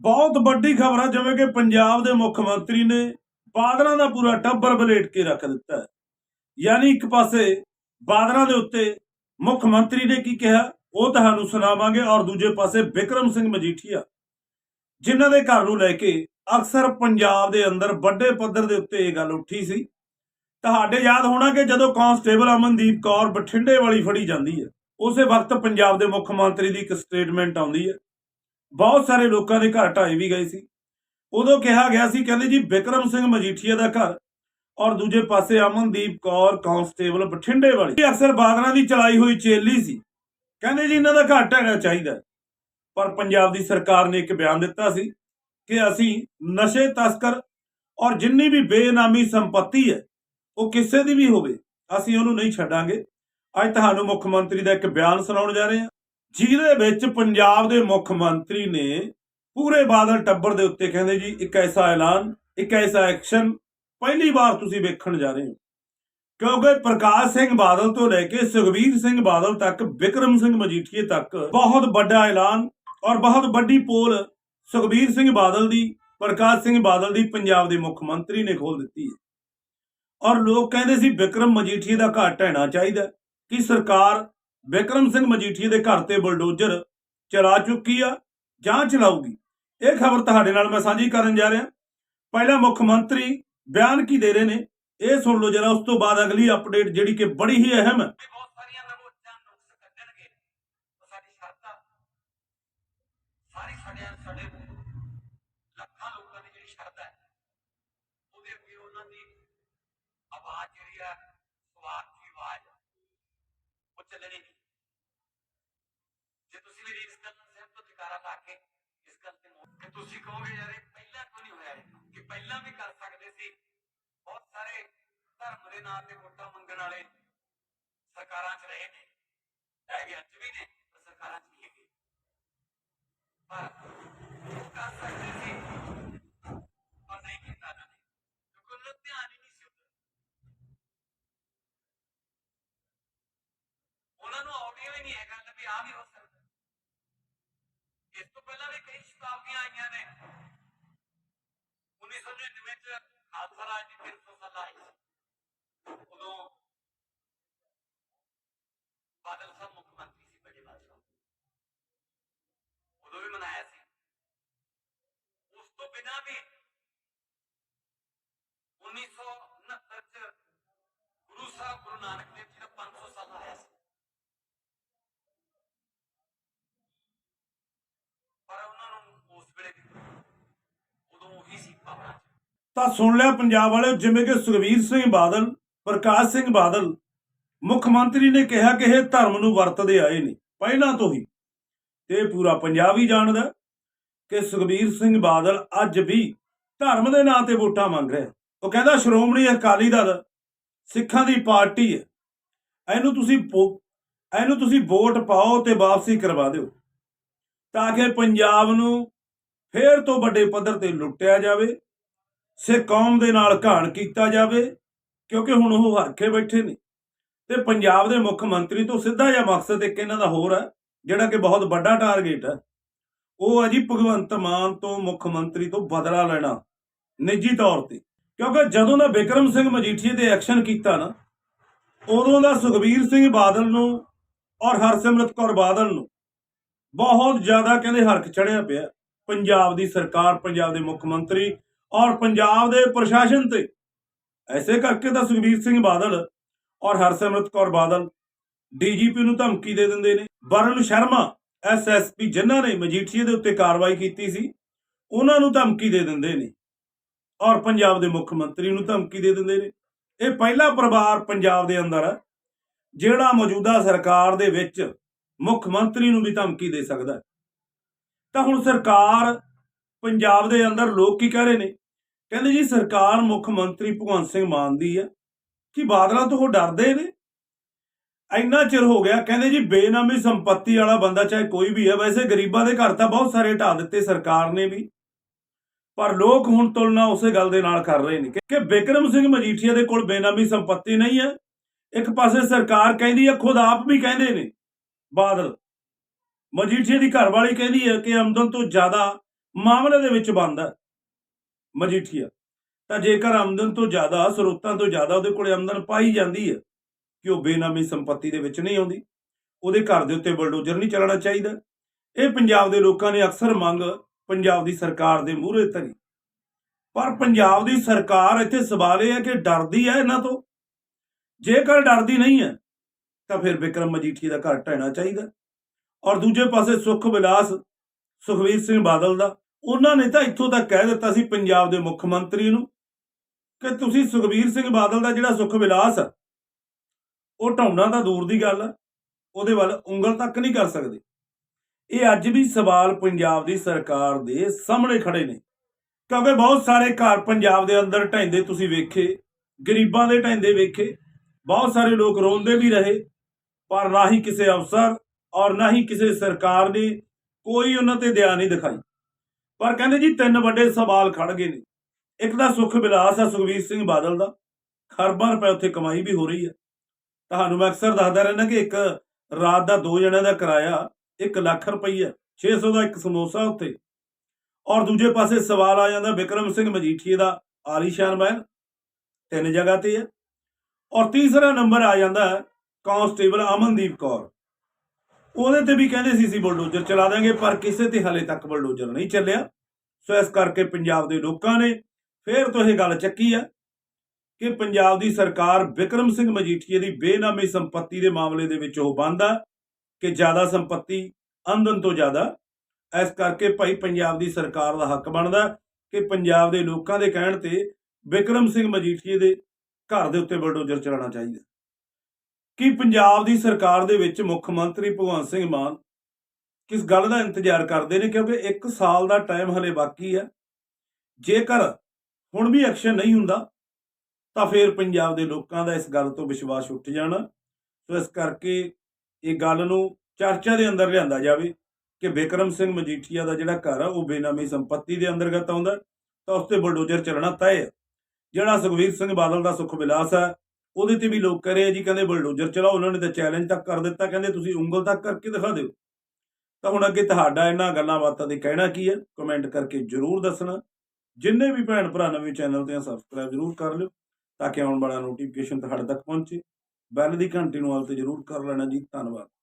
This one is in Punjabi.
ਬਹੁਤ ਵੱਡੀ ਖਬਰ ਆ, ਜਿਵੇਂ ਕਿ ਪੰਜਾਬ ਦੇ ਮੁੱਖ ਮੰਤਰੀ ਨੇ ਬਾਦਲਾਂ ਦਾ ਪੂਰਾ ਟੱਬਰ ਬਲੇਟ ਕੇ ਰੱਖ ਦਿੱਤਾ ਹੈ। ਯਾਨੀ ਇੱਕ ਪਾਸੇ ਬਾਦਲਾਂ ਦੇ ਉੱਤੇ ਮੁੱਖ ਮੰਤਰੀ ਨੇ ਕੀ ਕਿਹਾ, ਉਹ ਤੁਹਾਨੂੰ ਸੁਣਾਵਾਂਗੇ ਔਰ ਦੂਜੇ ਪਾਸੇ ਵਿਕਰਮ ਸਿੰਘ ਮਜੀਠੀਆ, ਜਿਨ੍ਹਾਂ ਦੇ ਘਰ ਨੂੰ ਲੈ ਕੇ ਅਕਸਰ ਪੰਜਾਬ ਦੇ ਅੰਦਰ ਵੱਡੇ ਪੱਧਰ ਦੇ ਉੱਤੇ ਇਹ ਗੱਲ ਉੱਠੀ ਸੀ। ਤੁਹਾਡੇ ਯਾਦ ਹੋਣਾ ਕਿ ਜਦੋਂ ਕਾਂਸਟੇਬਲ ਅਮਨਦੀਪ ਕੌਰ ਬਠਿੰਡੇ ਵਾਲੀ ਫੜੀ ਜਾਂਦੀ ਹੈ, ਉਸੇ ਵਕਤ ਪੰਜਾਬ ਦੇ ਮੁੱਖ ਮੰਤਰੀ ਦੀ ਇੱਕ ਸਟੇਟਮੈਂਟ ਆਉਂਦੀ ਹੈ ਬਹੁਤ ਸਾਰੇ ਲੋਕਾਂ ਦੇ ਘਰ ਢਾਏ ਵੀ ਗਏ ਸੀ। ਉਦੋਂ ਕਿਹਾ ਗਿਆ ਸੀ, ਕਹਿੰਦੇ ਜੀ, ਵਿਕਰਮ ਸਿੰਘ ਮਜੀਠੀਆ ਦਾ ਘਰ ਔਰ ਦੂਜੇ ਪਾਸੇ ਅਮਨਦੀਪ ਕੌਰ, ਕਾਂਸਟੇਬਲ ਬਠਿੰਡੇ ਵਾਲੀ। ਇਹ ਅਕਸਰ ਬਾਦਲਾਂ ਦੀ ਚਲਾਈ ਹੋਈ ਚੇਲੀ ਸੀ। ਕਹਿੰਦੇ ਜੀ, ਇਹਨਾਂ ਦਾ ਘਰ ਢਹਿਣਾ ਚਾਹੀਦਾ ਪਰ ਪੰਜਾਬ ਦੀ ਸਰਕਾਰ ਨੇ ਇੱਕ ਬਿਆਨ ਦਿੱਤਾ ਸੀ ਕਿ ਅਸੀਂ ਨਸ਼ੇ, ਤਸਕਰ ਔਰ ਜਿੰਨੀ ਵੀ ਬੇਨਾਮੀ ਸੰਪਤੀ ਹੈ, ਉਹ ਕਿਸੇ ਦੀ ਵੀ ਹੋਵੇ, ਅਸੀਂ ਉਹਨੂੰ ਨਹੀਂ ਛੱਡਾਂਗੇ। ਅੱਜ ਤੁਹਾਨੂੰ ਮੁੱਖ ਮੰਤਰੀ ਦਾ ਇੱਕ ਬਿਆਨ ਸੁਣਾਉਣ ਜਾ ਰਹੇ ਹਾਂ। ਜਿਹਦੇ ਵਿੱਚ ਪੰਜਾਬ ਦੇ ਮੁੱਖ ਮੰਤਰੀ ਨੇ ਪੂਰੇ ਬਾਦਲ ਟੱਬਰ ਦੇ ਉੱਤੇ ਕਹਿੰਦੇ ਜੀ, ਇੱਕ ਐਸਾ ਐਲਾਨ, ਇੱਕ ਐਸਾ ਐਕਸ਼ਨ ਪਹਿਲੀ ਵਾਰ ਤੁਸੀਂ ਵੇਖਣ ਜਾ ਰਹੇ ਹੋ। ਕਿਉਂਕਿ ਪ੍ਰਕਾਸ਼ ਸਿੰਘ ਬਾਦਲ ਤੋਂ ਲੈ ਕੇ ਸੁਖਬੀਰ ਸਿੰਘ ਬਾਦਲ ਤੱਕ, ਵਿਕਰਮ ਸਿੰਘ ਮਜੀਠੀਏ ਤੱਕ ਬਹੁਤ ਵੱਡਾ ਐਲਾਨ ਔਰ ਬਹੁਤ ਵੱਡੀ ਪੋਲ ਸੁਖਬੀਰ ਸਿੰਘ ਬਾਦਲ ਦੀ, ਪ੍ਰਕਾਸ਼ ਸਿੰਘ ਬਾਦਲ ਦੀ ਪੰਜਾਬ ਦੇ ਮੁੱਖ ਮੰਤਰੀ ਨੇ ਖੋਲ ਦਿੱਤੀ ਹੈ। ਔਰ ਲੋਕ ਕਹਿੰਦੇ ਸੀ, ਵਿਕਰਮ ਮਜੀਠੀਏ ਦਾ ਘਾਟ ਢਹਿਣਾ ਚਾਹੀਦਾ ਕਿ ਸਰਕਾਰ ਵਿਕਰਮ ਸਿੰਘ ਮਜੀਠੀਏ ਦੇ ਘਰ ਤੇ ਬਲਡੋਜਰ ਚਲਾ ਚੁੱਕੀ ਆ, ਜਾਂ ਚਲਾਊਗੀ? ਇਹ ਖਬਰ ਤੁਹਾਡੇ ਨਾਲ ਮੈਂ ਸਾਂਝੀ ਕਰਨ ਜਾ ਰਿਹਾ। ਪਹਿਲਾ ਮੁੱਖ ਮੰਤਰੀ ਬਿਆਨ ਕੀ ਦੇ ਰਹੇ ਨੇ? ਇਹ ਸੁਣ ਲਓ ਜਰਾ, ਉਸ ਤੋਂ ਬਾਅਦ ਅਗਲੀ ਅਪਡੇਟ ਜਿਹੜੀ ਕਿ ਬੜੀ ਹੀ ਅਹਿਮ ਹੈ 2000 ਇਹ ਪਹਿਲਾਂ ਕਿਉਂ ਨਹੀਂ ਹੋਇਆ ਕਿ ਪਹਿਲਾਂ ਵੀ ਕਰ ਸਕਦੇ ਸੀ। ਬਹੁਤ ਸਾਰੇ ਧਰਮ ਦੇ ਨਾਂ ਤੇ ਵੋਟਾਂ ਮੰਗਣ ਵਾਲੇ ਸਰਕਾਰਾਂ 'ਚ ਰਹੇ ਨੇ। ਹੈਗੇ ਅੱਜ ਵੀ ਨੇ, ਪਰ ਸਰਕਾਰਾਂ 'ਚ ਨਹੀਂ ਹੈਗੇ। ਪਰ ਕਰ ਸਕਦੇ ਸੀ, ਪਰ ਨਹੀਂ ਕੀਤਾ ਨਾ ਨੇ। ਕਿਉਂਕਿ ਉਹਨਾਂ ਧਿਆਨ ਹੀ ਨਹੀਂ ਸੀ ਉਧਰ। ਉਹਨਾਂ ਨੂੰ ਆਉਡੀਓ ਹੀ ਨਹੀਂ ਹੈ ਗੱਲ ਵੀ ਆ ਵੀ ਹੋ ਸਕਦਾ। ਇਸ ਤੋਂ ਪਹਿਲਾਂ ਵੀ ਕਈ ਸ਼ਤਾਬਦੀਆਂ ਆਈਆਂ ਨੇ। 1999 ਚ ਖਾਲਸਾ ਰਾਜ ਦੀ 300 ਸਾਲਾ ਆਈ ਸੀ। ਉਦੋਂ ਬਾਦਲ ਸਾਹਿਬ ਮੁੱਖ ਮੰਤਰੀ ਸੀ ਬੜੇ ਬਾਦਲ ਉਦੋਂ ਵੀ ਮਨਾਇਆ ਸੀ। ਉਸ ਤੋਂ ਬਿਨਾਂ ਵੀ 1969 ਚ ਗੁਰੂ ਸਾਹਿਬ ਗੁਰੂ ਨਾਨਕ ਦੇਵ ਜੀ ਦਾ 500 ਸਾਲ ਆਇਆ ਸੀ ਪਰ ਉਹਨਾਂ ਨੂੰ ਉਸ ਵੇਲੇ ਵੀ ਉਦੋਂ ਉਹੀ ਸੀ ਪਾਵਰਾਂ ਚ ਤਾਂ ਸੁਣ ਲਿਆ ਪੰਜਾਬ ਵਾਲਿਓ, ਜਿਵੇਂ ਕਿ ਸੁਖਬੀਰ ਸਿੰਘ ਬਾਦਲ, ਪ੍ਰਕਾਸ਼ ਸਿੰਘ ਬਾਦਲ, ਮੁੱਖ ਮੰਤਰੀ ਨੇ ਕਿਹਾ ਕਿ ਇਹ ਧਰਮ ਨੂੰ ਵਰਤਦੇ ਆਏ ਨੇ, ਪਹਿਲਾਂ ਤੋਂ ਹੀ। ਤੇ ਪੂਰਾ ਪੰਜਾਬ ਹੀ ਜਾਣਦਾ ਕਿ ਸੁਖਬੀਰ ਸਿੰਘ ਬਾਦਲ ਅੱਜ ਵੀ ਧਰਮ ਦੇ ਨਾਂ ਤੇ ਵੋਟਾਂ ਮੰਗ ਰਿਹਾ ਉਹ ਕਹਿੰਦਾ, ਸ਼੍ਰੋਮਣੀ ਅਕਾਲੀ ਦਲ ਸਿੱਖਾਂ ਦੀ ਪਾਰਟੀ ਹੈ। ਇਹਨੂੰ ਤੁਸੀਂ ਇਹਨੂੰ ਤੁਸੀਂ ਵੋਟ ਪਾਓ ਤੇ ਵਾਪਸੀ ਕਰਵਾ ਦਿਓ ਤਾਂ ਕਿ ਪੰਜਾਬ ਨੂੰ ਫੇਰ ਤੋਂ ਵੱਡੇ ਪੱਧਰ ਤੇ ਲੁੱਟਿਆ ਜਾਵੇ ਸਿੱਖ ਕੌਮ ਦੇ ਨਾਲ ਘਾਣ ਕੀਤਾ ਜਾਵੇ, ਕਿਉਂਕਿ ਹੁਣ ਉਹ ਹਰਖੇ ਬੈਠੇ ਨੇ। ਤੇ ਪੰਜਾਬ ਦੇ ਮੁੱਖ ਮੰਤਰੀ ਤੋਂ ਸਿੱਧਾ ਜਿਹਾ ਮਕਸਦ ਇੱਕ ਇਹਨਾਂ ਦਾ ਹੋਰ ਹੈ, ਜਿਹੜਾ ਕਿ ਬਹੁਤ ਵੱਡਾ ਟਾਰਗੇਟ ਹੈ। ਉਹ ਹੈ ਜੀ ਭਗਵੰਤ ਮਾਨ ਤੋਂ ਮੁੱਖ ਮੰਤਰੀ ਤੋਂ ਬਦਲਾ ਲੈਣਾ, ਨਿੱਜੀ ਤੌਰ ਤੇ। ਕਿਉਂਕਿ ਜਦੋਂ ਦਾ ਵਿਕਰਮ ਸਿੰਘ ਮਜੀਠੀਏ ਤੇ ਐਕਸ਼ਨ ਕੀਤਾ ਨਾ, ਉਦੋਂ ਦਾ ਸੁਖਬੀਰ ਸਿੰਘ ਬਾਦਲ ਨੂੰ ਔਰ ਹਰਸਿਮਰਤ ਕੌਰ ਬਾਦਲ ਨੂੰ ਬਹੁਤ ਜ਼ਿਆਦਾ ਕਹਿੰਦੇ ਹਰਕ ਚੜਿਆ ਪਿਆ। ਪੰਜਾਬ ਦੀ ਸਰਕਾਰ, ਪੰਜਾਬ ਦੇ ਮੁੱਖ ਮੰਤਰੀ ਔਰ ਪੰਜਾਬ ਦੇ ਪ੍ਰਸ਼ਾਸਨ ਤੇ। ਐਸੇ ਕਰਕੇ ਤਾਂ ਸੁਖਬੀਰ ਸਿੰਘ ਬਾਦਲ ਔਰ ਹਰਸਿਮਰਤ ਕੌਰ ਬਾਦਲ ਡੀਜੀਪੀ ਨੂੰ ਧਮਕੀ ਦੇ ਦਿੰਦੇ ਨੇ। ਵਰਨ ਸ਼ਰਮਾ ਐਸਐਸਪੀ ਜਿਨ੍ਹਾਂ ਨੇ ਮਜੀਠੀਏ ਦੇ ਉੱਤੇ ਕਾਰਵਾਈ ਕੀਤੀ ਸੀ, ਉਹਨਾਂ ਨੂੰ ਧਮਕੀ ਦੇ ਦਿੰਦੇ ਨੇ। ਔਰ ਪੰਜਾਬ ਦੇ ਮੁੱਖ ਮੰਤਰੀ ਨੂੰ ਧਮਕੀ ਦੇ ਦਿੰਦੇ ਨੇ। ਇਹ ਪਹਿਲਾ ਪਰਿਵਾਰ ਪੰਜਾਬ ਦੇ ਅੰਦਰ ਹੈ ਜਿਹੜਾ ਮੌਜੂਦਾ ਸਰਕਾਰ ਦੇ ਵਿੱਚ ਮੁੱਖ ਮੰਤਰੀ ਨੂੰ ਵੀ ਧਮਕੀ ਦੇ ਸਕਦਾ। ਤਾਂ ਹੁਣ ਸਰਕਾਰ ਪੰਜਾਬ ਦੇ ਅੰਦਰ ਲੋਕ ਕੀ ਕਹਿ ਰਹੇ ਨੇ? ਕਹਿੰਦੇ ਜੀ ਸਰਕਾਰ ਮੁੱਖ ਮੰਤਰੀ ਭਗਵੰਤ ਸਿੰਘ ਮਾਨ ਦੀ ਆ, ਕਿ ਬਾਦਲਾਂ ਤੋਂ ਉਹ ਡਰਦੇ ਨੇ? ਇੰਨਾ ਚਿਰ ਹੋ ਗਿਆ, ਕਹਿੰਦੇ ਜੀ ਬੇਨਾਮੀ ਸੰਪਤੀ ਵਾਲਾ ਬੰਦਾ ਚਾਹੇ ਕੋਈ ਵੀ ਹੈ, ਵੈਸੇ ਗਰੀਬਾਂ ਦੇ ਘਰ ਤਾਂ ਬਹੁਤ ਸਾਰੇ ਢਾ ਦਿੱਤੇ ਸਰਕਾਰ ਨੇ ਵੀ। ਪਰ ਲੋਕ ਹੁਣ ਤੁਲਨਾ ਉਸੇ ਗੱਲ ਦੇ ਨਾਲ ਕਰ ਰਹੇ ਨੇ ਕਿ ਬਿਕਰਮ ਸਿੰਘ ਮਜੀਠੀਆ ਦੇ ਕੋਲ ਬੇਨਾਮੀ ਸੰਪਤੀ ਨਹੀਂ ਹੈ। ਇੱਕ ਪਾਸੇ ਸਰਕਾਰ ਕਹਿੰਦੀ ਹੈ, ਖੁਦ ਆਪ ਵੀ ਕਹਿੰਦੇ ਨੇ ਬਾਦਲ। ਮਜੀਠੀਆ ਦੀ ਘਰਵਾਲੀ ਕਹਿੰਦੀ ਹੈ ਕਿ ਆਮਦਨ ਤੋਂ ਜ਼ਿਆਦਾ ਮਾਮਲੇ ਦੇ ਵਿੱਚ ਬੰਦ ਹੈ। ਮਜੀਠੀਆ। ਤਾਂ ਜੇਕਰ ਆਮਦਨ ਤੋਂ ਜ਼ਿਆਦਾ, ਸਰੋਤਾਂ ਤੋਂ ਜ਼ਿਆਦਾ ਉਹਦੇ ਕੋਲੇ ਆਮਦਨ ਪਾਈ ਜਾਂਦੀ ਹੈ, ਕਿ ਉਹ ਬੇਨਾਮੀ ਸੰਪਤੀ ਦੇ ਵਿੱਚ ਨਹੀਂ ਆਉਂਦੀ, ਉਹਦੇ ਘਰ ਦੇ ਉੱਤੇ ਬਲਡੋਜ਼ਰ ਨਹੀਂ ਚੱਲਣਾ ਚਾਹੀਦਾ। ਇਹ ਪੰਜਾਬ ਦੇ ਲੋਕਾਂ ਨੇ ਅਕਸਰ ਮੰਗ, ਪੰਜਾਬ ਦੀ ਸਰਕਾਰ ਦੇ ਮੂਹਰੇ ਧਰੀ। ਪਰ ਪੰਜਾਬ ਦੀ ਸਰਕਾਰ ਇੱਥੇ ਸਵਾਲ ਇਹ ਹੈ ਕਿ ਡਰਦੀ ਹੈ ਇਹਨਾਂ ਤੋਂ? ਜੇਕਰ ਡਰਦੀ ਨਹੀਂ ਹੈ, ਤਾਂ ਫਿਰ ਵਿਕਰਮ ਮਜੀਠੀਆ ਦਾ ਘਰ ਢਹਿਣਾ ਚਾਹੀਦਾ। ਔਰ ਦੂਜੇ ਪਾਸੇ ਸੁਖ ਵਿਲਾਸ ਸੁਖਵੀਰ ਸਿੰਘ ਬਾਦਲ ਦਾ ਉਹਨਾਂ ਨੇ ਤਾਂ ਇੱਥੋਂ ਤੱਕ ਕਹਿ ਦਿੱਤਾ ਸੀ ਪੰਜਾਬ ਦੇ ਮੁੱਖ ਮੰਤਰੀ ਨੂੰ ਕਿ ਤੁਸੀਂ ਸੁਖਬੀਰ ਸਿੰਘ ਬਾਦਲ ਦਾ ਜਿਹੜਾ ਸੁਖ ਵਿਲਾਸ ਉਹ ਢਾਉਣਾ ਤਾਂ ਦੂਰ ਦੀ ਗੱਲ ਉਹਦੇ ਵੱਲ ਉਂਗਲ ਤੱਕ ਨਹੀਂ ਕਰ ਸਕਦੇ। ਇਹ ਅੱਜ ਵੀ ਸਵਾਲ ਪੰਜਾਬ ਦੀ ਸਰਕਾਰ ਦੇ ਸਾਹਮਣੇ ਖੜੇ ਨੇ। ਕਿਉਂਕਿ ਬਹੁਤ ਸਾਰੇ ਘਰ ਪੰਜਾਬ ਦੇ ਅੰਦਰ ਢਹਿੰਦੇ ਤੁਸੀਂ ਵੇਖੇ, ਗਰੀਬਾਂ ਦੇ ਢਹਿੰਦੇ ਵੇਖੇ, ਬਹੁਤ ਸਾਰੇ ਲੋਕ ਰੋਂਦੇ ਵੀ ਰਹੇ, ਪਰ ਨਾ ਹੀ ਕਿਸੇ ਅਫਸਰ ਔਰ ਨਾ ਹੀ ਕਿਸੇ ਸਰਕਾਰ ਨੇ ਕੋਈ ਉਹਨਾਂ ਤੇ ਦਇਆ ਨਹੀਂ ਦਿਖਾਈ। ਪਰ ਕਹਿੰਦੇ ਜੀ ਤਿੰਨ ਵੱਡੇ ਸਵਾਲ ਖੜ ਗਏ ਨੇ। ਇੱਕ ਤਾਂ ਸੁਖ ਵਿਲਾਸ ਆ ਸੁਖਵੀਰ ਸਿੰਘ ਬਾਦਲ ਦਾ। ਖਰਬਾਂ ਰੁਪਏ ਉੱਥੇ ਕਮਾਈ ਵੀ ਹੋ ਰਹੀ ਹੈ ਤੁਹਾਨੂੰ ਮੈਂ ਅਕਸਰ ਦੱਸਦਾ ਰਹਿੰਦਾ ਕਿ ਇੱਕ ਰਾਤ ਦਾ ਦੋ ਜਣਿਆਂ ਦਾ ਕਿਰਾਇਆ 1 ਲੱਖ ਰੁਪਈਆ 600 ਦਾ ਇੱਕ ਸਮੋਸਾ ਉੱਥੇ। ਔਰ ਦੂਜੇ ਪਾਸੇ ਸਵਾਲ ਆ ਜਾਂਦਾ ਵਿਕਰਮ ਸਿੰਘ ਮਜੀਠੀਏ ਦਾ ਆਲੀਸ਼ਾਨ ਮਹਿਲ। ਤਿੰਨ ਜਗ੍ਹਾ ਤੇ ਹੈ ਔਰ ਤੀਸਰਾ ਨੰਬਰ ਆ ਜਾਂਦਾ ਹੈ ਕਾਂਸਟੇਬਲ ਅਮਨਦੀਪ ਕੌਰ। ਉਹਦੇ ਤੇ ਵੀ ਕਹਿੰਦੇ ਸੀ ਸੀ ਬੁਲਡੋਜ਼ਰ ਚਲਾ ਦਾਂਗੇ, ਪਰ ਕਿਸੇ ਤੇ ਹਲੇ ਤੱਕ ਬਲਡੋਜ਼ਰ ਨਹੀਂ ਚੱਲਿਆ। ਸੋ ਇਸ ਕਰਕੇ ਪੰਜਾਬ ਦੇ ਲੋਕਾਂ ਨੇ ਫੇਰ ਤੋਂ ਇਹ ਗੱਲ ਚੱਕੀ ਆ ਕਿ ਪੰਜਾਬ ਦੀ ਸਰਕਾਰ ਵਿਕਰਮ ਸਿੰਘ ਮਜੀਠੀਏ ਦੀ ਬੇਨਾਮੀ ਸੰਪਤੀ ਦੇ ਮਾਮਲੇ ਦੇ ਵਿੱਚ ਉਹ ਬੰਦ ਆ ਕਿ ਜ਼ਿਆਦਾ ਸੰਪਤੀ ਆਮਦਨ ਤੋਂ ਜ਼ਿਆਦਾ। ਇਸ ਕਰਕੇ ਭਾਈ ਪੰਜਾਬ ਦੀ ਸਰਕਾਰ ਦਾ ਹੱਕ ਬਣਦਾ ਕਿ ਪੰਜਾਬ ਦੇ ਲੋਕਾਂ ਦੇ ਕਹਿਣ ਤੇ ਵਿਕਰਮ ਸਿੰਘ ਮਜੀਠੀਏ ਦੇ ਘਰ ਦੇ ਉੱਤੇ ਬਲਡੋਜ਼ਰ ਚਲਾਉਣਾ ਚਾਹੀਦਾ। ਕਿ ਪੰਜਾਬ ਦੀ ਸਰਕਾਰ ਦੇ ਵਿੱਚ ਮੁੱਖ ਮੰਤਰੀ ਭਗਵੰਤ ਸਿੰਘ ਮਾਨ ਕਿਸ ਗੱਲ ਦਾ ਇੰਤਜ਼ਾਰ ਕਰਦੇ ਨੇ? ਕਿਉਂਕਿ 1 ਸਾਲ ਦਾ ਟਾਈਮ ਹਲੇ ਬਾਕੀ ਹੈ। ਜੇਕਰ ਹੁਣ ਵੀ ਐਕਸ਼ਨ ਨਹੀਂ ਹੁੰਦਾ, ਤਾਂ ਫਿਰ ਪੰਜਾਬ ਦੇ ਲੋਕਾਂ ਦਾ ਇਸ ਗੱਲ ਤੋਂ ਵਿਸ਼ਵਾਸ ਉੱਠ ਜਾਣਾ। ਸੋ ਇਸ ਕਰਕੇ ਇਹ ਗੱਲ ਨੂੰ ਚਰਚਾ ਦੇ ਅੰਦਰ ਲਿਆਂਦਾ ਜਾਵੇ ਕਿ ਵਿਕਰਮ ਸਿੰਘ ਮਜੀਠੀਆ ਦਾ ਜਿਹੜਾ ਘਰ ਆ, ਉਹ ਬੇਨਾਮੀ ਸੰਪਤੀ ਦੇ ਅੰਦਰਗਤ ਆਉਂਦਾ ਤਾਂ ਉਸ ਤੇ ਬਲਡੋਜ਼ਰ ਚੱਲਣਾ ਤੈਅ ਹੈ। ਜਿਹੜਾ ਸੁਖਵੀਰ ਸਿੰਘ ਬਾਦਲ ਦਾ ਸੁਖ ਵਿਲਾਸ ਹੈ ਉਹਦੇ ਤੇ ਵੀ ਲੋਕ ਕਹਿ ਰਹੇ ਆ ਜੀ, ਕਹਿੰਦੇ ਬਲਡੋਜ਼ਰ ਚਲਾਓ, ਉਹਨਾਂ ਨੇ ਤਾਂ ਚੈਲੰਜ ਤੱਕ ਕਰ ਦਿੱਤਾ, ਕਹਿੰਦੇ ਤੁਸੀਂ ਉਂਗਲ ਤੱਕ ਕਰਕੇ ਦਿਖਾ ਦਿਓ। ਤਾਂ ਹੁਣ ਅੱਗੇ ਤੁਹਾਡਾ ਇਹਨਾਂ ਗੱਲਾਂ ਬਾਤਾਂ ਦੇ ਕਹਿਣਾ ਕੀ ਹੈ ਕਮੈਂਟ ਕਰਕੇ ਜਰੂਰ ਦੱਸਣਾ। ਜਿੰਨੇ ਵੀ ਭੈਣ ਭਰਾ ਨਵੇਂ ਚੈਨਲ ਤੇ ਸਬਸਕ੍ਰਾਈਬ ਜਰੂਰ ਕਰ ਲਿਓ, ਤਾਂ ਕਿ ਆਉਣ ਵਾਲਾ ਨੋਟੀਫਿਕੇਸ਼ਨ ਤੁਹਾਡੇ ਤੱਕ ਪਹੁੰਚੇ। ਬੈਲ ਦੀ ਘੰਟੀ ਨੂੰ ਆਲ ਤੇ ਜਰੂਰ ਕਰ ਲੈਣਾ ਜੀ, ਧੰਨਵਾਦ।